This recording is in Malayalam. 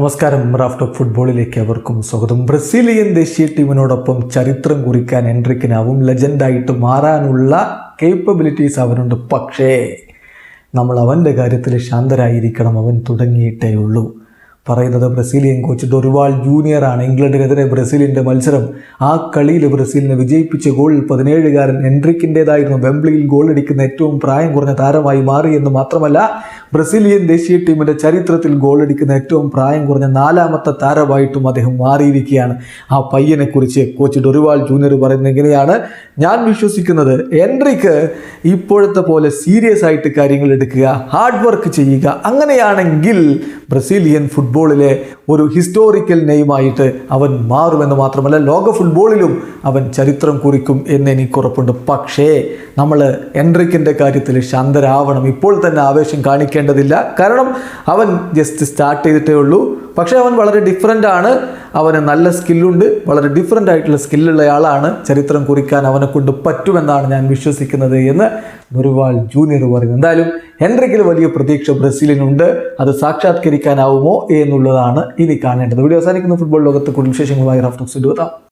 നമസ്കാരം. റാഫ് ടോപ്പ് ഫുട്ബോളിലേക്ക് അവർക്കും സ്വാഗതം. ബ്രസീലിയൻ ദേശീയ ടീമിനോടൊപ്പം ചരിത്രം കുറിക്കാൻ എൻട്രിക്കിനാവും. ലെജൻഡായിട്ട് മാറാനുള്ള കേപ്പബിലിറ്റീസ് അവനുണ്ട്. പക്ഷേ നമ്മൾ അവന്റെ കാര്യത്തിൽ ശാന്തരായിരിക്കണം. അവൻ തുടങ്ങിയിട്ടേ ഉള്ളൂ. പറയുന്നത് ബ്രസീലിയൻ കോച്ച് ഡൊറിവാൾ ജൂനിയറാണ് ഇംഗ്ലണ്ടിനെതിരെ ബ്രസീലിന്റെ മത്സരം. ആ കളിയിൽ ബ്രസീലിനെ വിജയിപ്പിച്ച ഗോളിൽ പതിനേഴുകാരൻ എൻട്രിക്കിന്റേതായിരുന്നു വെംബ്ലിയിൽ ഗോളടിക്കുന്ന ഏറ്റവും പ്രായം കുറഞ്ഞ താരമായി മാറി എന്ന് മാത്രമല്ല ബ്രസീലിയൻ ദേശീയ ടീമിന്റെ ചരിത്രത്തിൽ ഗോളടിക്കുന്ന ഏറ്റവും പ്രായം കുറഞ്ഞ നാലാമത്തെ താരമായിട്ടും അദ്ദേഹം മാറിയിരിക്കുകയാണ്. ആ പയ്യനെക്കുറിച്ച് കോച്ച് ഡൊറിവാൾ ജൂനിയർ പറയുന്നത് എങ്ങനെയാണ് ഞാൻ വിശ്വസിക്കുന്നത് എൻട്രിക്ക് ഇപ്പോഴത്തെ പോലെ സീരിയസ് ആയിട്ട് കാര്യങ്ങൾ എടുക്കുക ഹാർഡ് വർക്ക് ചെയ്യുക അങ്ങനെയാണെങ്കിൽ ബ്രസീലിയൻ ഫുട്ബോളിലെ ഒരു ഹിസ്റ്റോറിക്കൽ നെയ്മായിട്ട് അവൻ മാറുമെന്ന് മാത്രമല്ല ലോക ഫുട്ബോളിലും അവൻ ചരിത്രം കുറിക്കും എന്ന് എനിക്ക് ഉറപ്പുണ്ട്. പക്ഷേ നമ്മൾ എൻട്രിക്കിന്റെ കാര്യത്തിൽ ശാന്തരാവണം. ഇപ്പോൾ തന്നെ ആവേശം കാണിക്കേണ്ടതില്ല. കാരണം അവൻ ജസ്റ്റ് സ്റ്റാർട്ട് ചെയ്തിട്ടേ ഉള്ളൂ. പക്ഷേ അവൻ വളരെ ഡിഫറെന്റ് ആണ്. അവന് നല്ല സ്കില്ലുണ്ട് വളരെ ഡിഫറെന്റ് ആയിട്ടുള്ള സ്കില്ലുള്ള ആളാണ്. ചരിത്രം കുറിക്കാൻ അവനെ കൊണ്ട് പറ്റുമെന്നാണ് ഞാൻ വിശ്വസിക്കുന്നത് എന്ന് നുരുവാൾ ജൂനിയർ പറയുന്നു. എന്തായാലും ഹെൻറിക്കിൽ വലിയ പ്രതീക്ഷ ബ്രസീലിനുണ്ട്. അത് സാക്ഷാത്കരിക്കാനാവുമോ എന്നുള്ളതാണ് ഇനി കാണേണ്ടത്. വീഡിയോ അവസാനിക്കുന്ന. ഫുട്ബോൾ ലോകത്തെ കൂടുതൽ വിശേഷങ്ങളുമായി റഫ്റ്റോക്സ് എത്താം